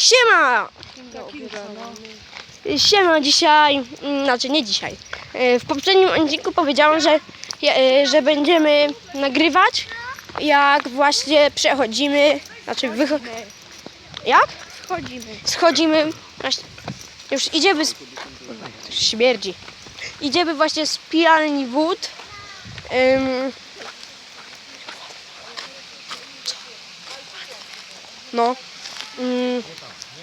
Siema! Siema, dzisiaj, mm, znaczy nie dzisiaj. E, W poprzednim odcinku powiedziałam, że, e, że będziemy nagrywać, jak właśnie przechodzimy, znaczy wycho... Jak? Schodzimy, właśnie, już idziemy z... Śmierdzi. Idziemy właśnie z pijalni wód. Ym... No. Ym...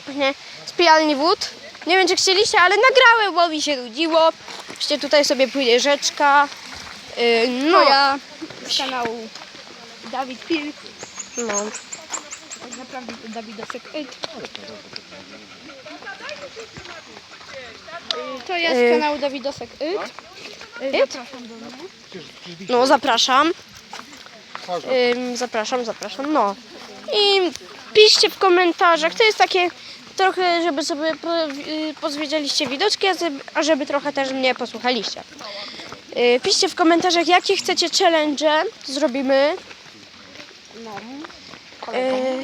Właśnie z pijalni wód. Nie wiem, czy chcieliście, ale nagrałem, bo mi się nudziło. Właśnie tutaj sobie płynie rzeczka. Yy, no, ja z kanału Dawid Pil, no. tak naprawdę to Dawidosek. Y, To ja Y. z kanału Dawidosek It. Y, It? Zapraszam do mnie. No, zapraszam. Ym, zapraszam, zapraszam. No. I piszcie w komentarzach. To jest takie trochę, żeby sobie y, pozwiedzieliście widoczki, a żeby, trochę też mnie posłuchaliście. Y, piszcie w komentarzach, jakie chcecie challenge zrobimy. No. Y,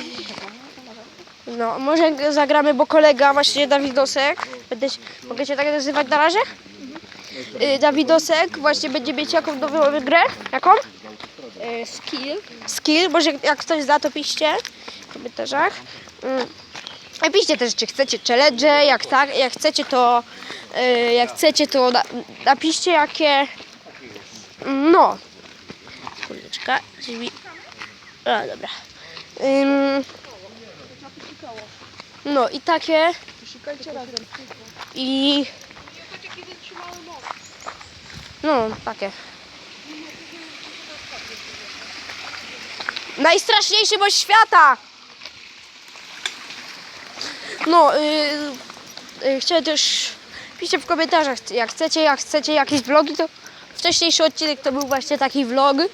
no, może zagramy, bo kolega właśnie Dawidosek, będę, się- mogę cię tak nazywać na razie? Dawidosek właśnie będzie mieć jaką nową grę? Jaką? Skill. skill, może jak ktoś zna to piszcie w komentarzach. Mm. A piszcie też, czy chcecie challenge, jak tak, jak chcecie to, y, jak chcecie to na, napiszcie jakie, no. Kurczę, drzwi. A, dobra. Ym, no i takie i no, takie. Najstraszniejszy boś świata! No, yy, yy, też... Piszcie w komentarzach, jak chcecie, jak chcecie jakieś vlogi, to wcześniejszy odcinek to był właśnie taki vlog. Yy,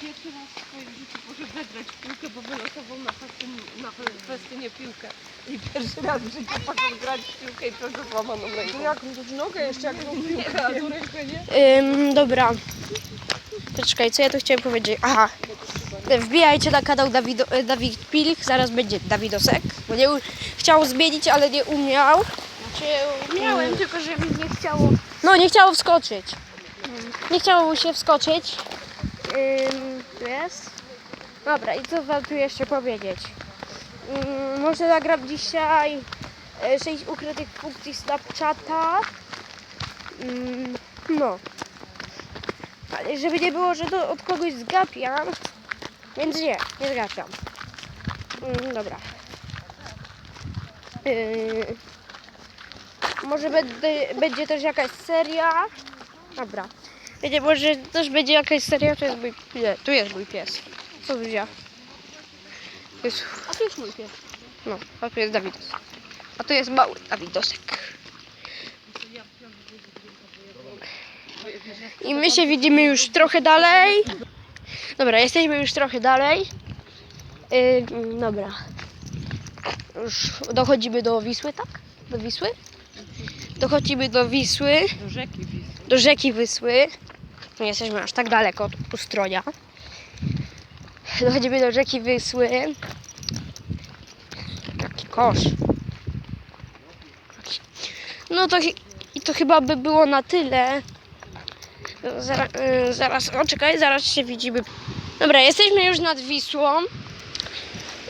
Pierwszy raz w swoim życiu poszedł zagrać w piłkę, bo wylosował na, festyn, na fe- festynie piłkę. I pierwszy raz w życiu poszedł grać w piłkę i przez złamaną rękę. Jak nogę jeszcze, jak tą Nie, a tu nie? Ym, dobra. Poczekaj, co ja tu chciałem powiedzieć? Aha. Wbijajcie na kanał e, Dawid Pilich, zaraz będzie Dawidosek, bo nie chciał zmienić, ale nie umiał. Znaczy, miałem, tylko że mi nie chciało. No, nie chciało wskoczyć. Nie chciało mu się wskoczyć. Ym, tu jest. Dobra, i co wam tu jeszcze powiedzieć? Ym, może zagram dzisiaj 6 ukrytych funkcji Snapchata. Ym, no. Ale żeby nie było, że to od kogoś zgapiam. Więc nie, nie zgapiam. Ym, dobra. Yy, może będzie, będzie też jakaś seria. Dobra. Będzie, może też będzie jakaś seria. To jest mój, nie, tu jest mój pies. Co wziął? Jest, A tu jest mój pies. no, a tu jest Dawidos. A tu jest mały Dawidosek. I my się widzimy już trochę dalej. Dobra, jesteśmy już trochę dalej. Yy, dobra. Już dochodzimy do Wisły, tak? Do Wisły? Dochodzimy do Wisły, Do rzeki Wisły. do rzeki Wysły. Nie jesteśmy aż tak daleko od Ustronia. Dochodzimy do rzeki Wysły. Jaki kosz. No to i to chyba by było na tyle. Zaraz, zaraz, o czekaj, zaraz się widzimy. Dobra, jesteśmy już nad Wisłą.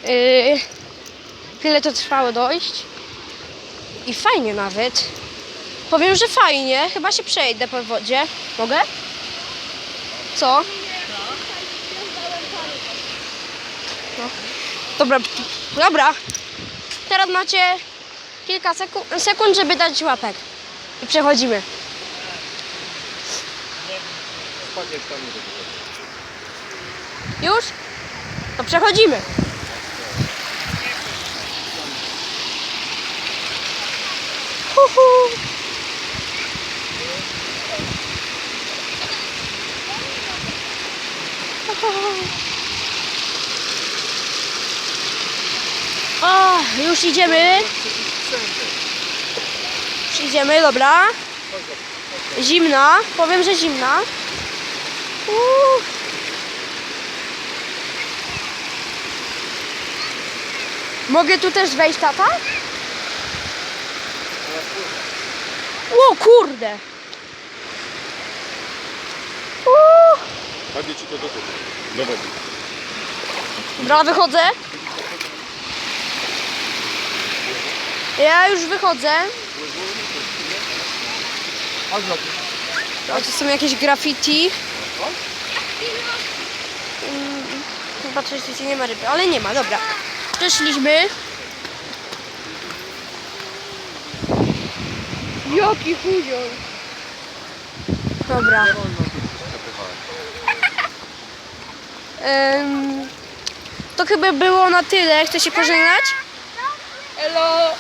Yy, tyle to trwało dojść. I fajnie nawet. Powiem, że fajnie. Chyba się przejdę po wodzie. Mogę? Co? No. Dobra, dobra. Teraz macie kilka sekund, sekund, żeby dać łapek. I przechodzimy. Już? To przechodzimy. O, już idziemy. Już idziemy, dobra. Zimna, powiem, że zimna. Uuu. Mogę tu też wejść, tata? O kurde! Uuu. Ładnie ci to do wody. Dobra, wychodzę. Ja już wychodzę. A tu są jakieś graffiti. Mm, Patrzę, czy nie ma ryby, ale nie ma, dobra. Przeszliśmy. Jaki chudzior. Dobra. To chyba było na tyle. Chce się pożegnać? Elo.